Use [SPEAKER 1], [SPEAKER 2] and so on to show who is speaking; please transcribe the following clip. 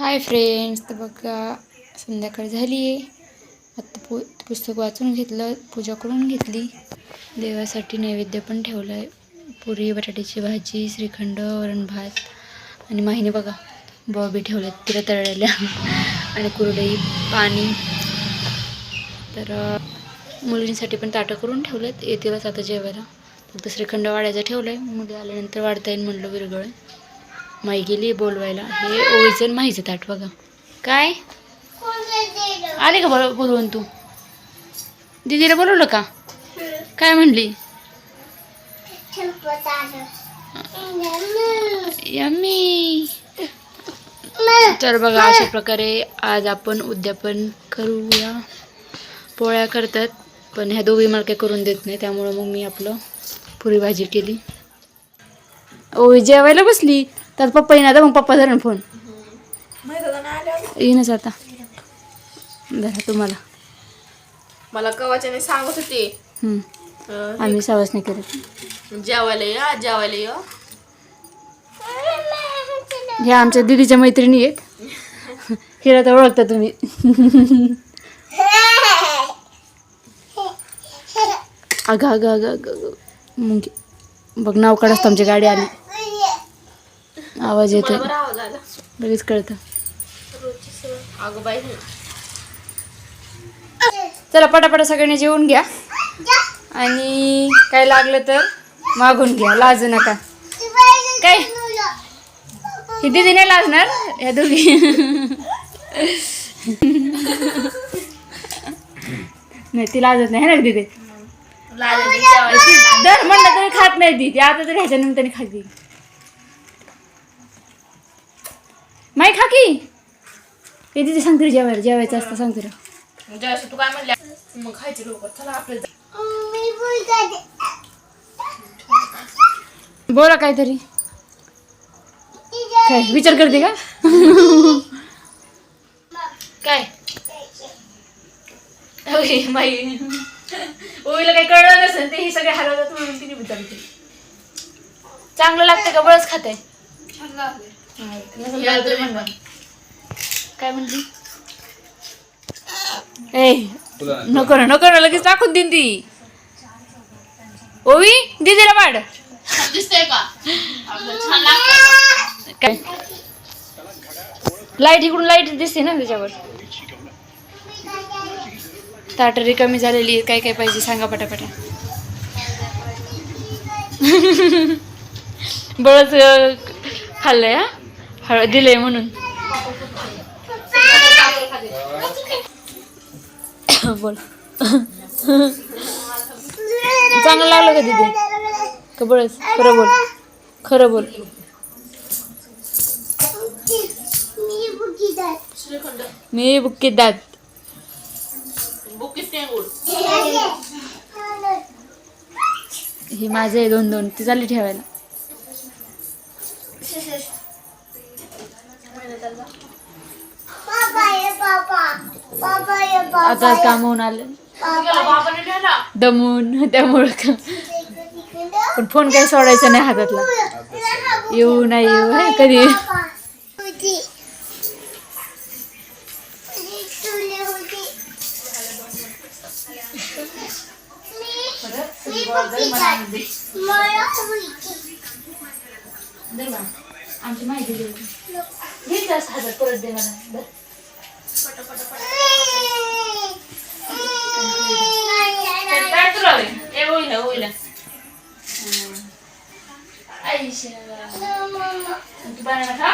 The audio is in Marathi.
[SPEAKER 1] हाय फ्रेंड्स तर बघा संध्याकाळ झाली आहे. आत्ता पु पुस्तक वाचून घेतलं पूजा करून घेतली. देवासाठी नैवेद्य पण ठेवलं आहे पुरी बटाट्याची भाजी श्रीखंड वरण भात आणि माहिने बघा बॉबी ठेवल्यात तिला तळलेल्या. आणि कुरडई पाणी. तर मुलींसाठी पण ताटं करून ठेवलेत येतीलच आता जेवायला. फक्त श्रीखंड वाढायचं ठेवलं आहे मुली आल्यानंतर वाढता येईल म्हणलं विरगळ माई गेली बोलवायला. हे ओळीचं आणि माहीचं ताट बघा. काय? आले का बरो बोलवून तू? दीदीला बोलवलं का? काय म्हणली? यम्मी. तर बघा अशा प्रकारे आज आपण उद्यापन करूया. पोळ्या करतात पण ह्या दोघी मला काही करून देत नाही त्यामुळं मग मी आपलं पुरी भाजी केली. ओ जेवायला बसली? त्यात पप्पा येणार आता मग पप्पा धरण फोन. येईनच आता. धरा तुम्हाला.
[SPEAKER 2] मला कवाच्याने सांगत होते.
[SPEAKER 1] आम्ही सावस नाही. करत
[SPEAKER 2] जेवायला या जेवायला या.
[SPEAKER 1] ह्या आमच्या दिदीच्या मैत्रिणी आहेत. हिला तर ओळखता तुम्ही. अगं अगं अगं अगं मग बघ नाव काढत आमची गाडी आली आवाज येतोय. लगेच कळतं. चला पटापटा सगळ्यांनी जेवून घ्या. आणि काय लागलं तर मागून घ्या. लाजू नका. काय? ही दिदी नाही लाजणार? ह्या दोघी. नाही ती लाजत नाही है ना दिदी? दर म्हणलं तरी खात नाही ती ती आता तरी ह्याच्या निमित्ताने खाती. माई खा की. हे दिदी सांगते रे जेवायला जेवायचं असतं सांगते रे
[SPEAKER 2] जेवायची तू काय म्हणल्या? मग खायची लोक चला आपल्याला
[SPEAKER 1] बोला काहीतरी. काय विचार करते का?
[SPEAKER 2] काय? ओके बाई ओईला काही कळलं नसेल ते हे सगळे हरवतात म्हणून तिने विचारते
[SPEAKER 1] चांगलं लागतं का? बळच खाते.
[SPEAKER 2] या तुम्ही पण.
[SPEAKER 1] काय म्हणली? ए नको ना नको ना लगेच टाकून देईन ती. ओवी दिदीला वाढ.
[SPEAKER 2] दिसतंय का? आपलं छान
[SPEAKER 1] काय? लाइट इकडून लाइट दिसते ना त्याच्यावर. ताटरी कमी झालेली आहे. काय काय पाहिजे सांगा पटापटा. बळच अं, खाल्लंय हा? हळद दिलंय म्हणून. बोल. चांगलं लागलं का दिदी? का बळच खरं बोल. खरं बोल. मी बुक्की दात.
[SPEAKER 2] बुकीच
[SPEAKER 1] ही माझे आहे दोन दोन ती चालली ठेवायला. आता काम होऊन आलं. दमून त्यामुळं का? पण फोन काही सोडायचा नाही हातातला. येऊ नाही येऊ हे कधी? आमची माहिती दे हातात परत दे मला. आईशा तू बनाना खा